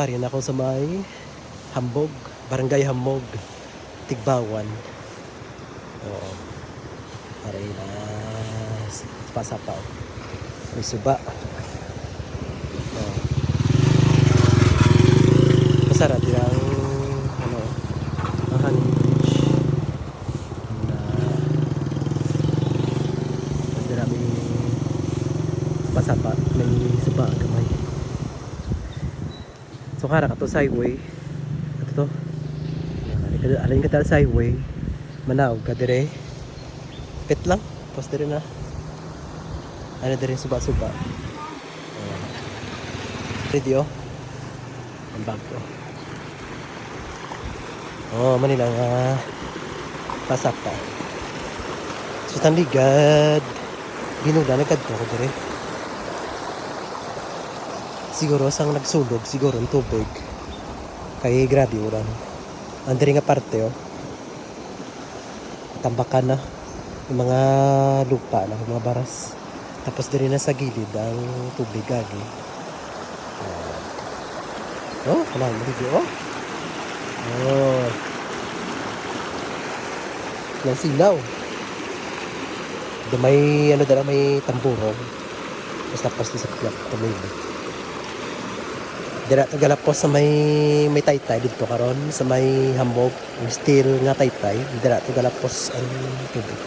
Rin ako sa may Hambog, Barangay Hambog, Tigbawan. Oo. Pare na pasapaw. May suba. Oo. Masarap din ang ano, ang honey bridge. Na marami pasapa, may suba kamay. So kara ka to highway. Ito to. Alin ka, alin sa highway. Manaog ka dire. Pit lang. Tapos dire na. Ano dire suba-suba. Ready oh. Ang bag ko. Oh, Manila nga. Pasap pa. So tanligad. Binuda nagkadto ko dire. Siguro sang nagsulog, siguro ang tubig. Kay grabe ulan. Andiri nga parte oh. Tambakan na. Yung mga lupa na, mga baras. Tapos diri na sa gilid ang tubig gagi. Oh, kanang maligo oh. Oh. Nang silaw. May ano dala may tamburong. Tapos tapos sa plak tumili. Dira to galapos sa may may taytay dito karon sa may hambog steel nga taytay dira to galapos ang tubig.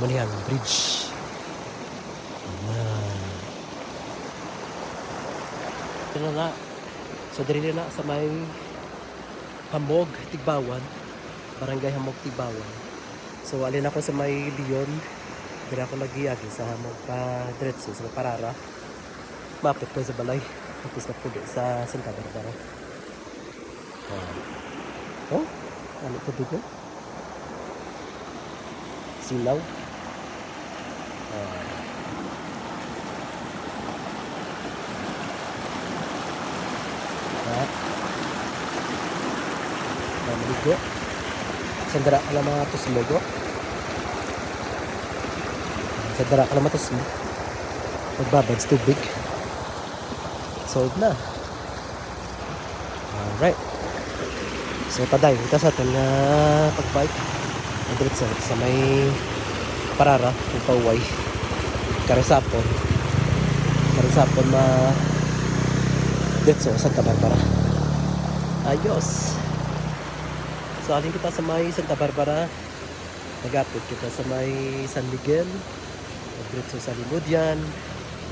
Ang bridge. Ah. Ano na? So diri na sa may Hamog, Tigbawan. Barangay Hamog, Tigbawan. So alin ako sa may Leon. Diri ako nagiyagi sa Hamog pa diretso sa Parara. Mapit ko sa balay. Tapos na pulo sa Santa Barbara. Oh, oh ano ito dito? Silaw. Ah. Ah. Mamaligo. Sandara ka lang mga tusmogo. Sandara ka lang mga tusmo. Magbabad sa tubig. Solved na. Alright. So, paday. Ito sa atin nga pagbike. Madrid sa, sa may parara, yung pauway. Karisapon. Karisapon ma Detso, Santa Barbara. Ayos. So, alin kita sa may Santa Barbara. Nagapit kita sa may San Miguel. Diretso sa Limudyan.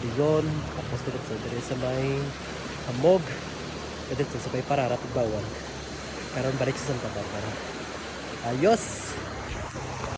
Leon. Tapos diretso dire sa may Hamog. Diretso sa may Parara, Tugbawan. Karon balik sa Santa Barbara. Ayos!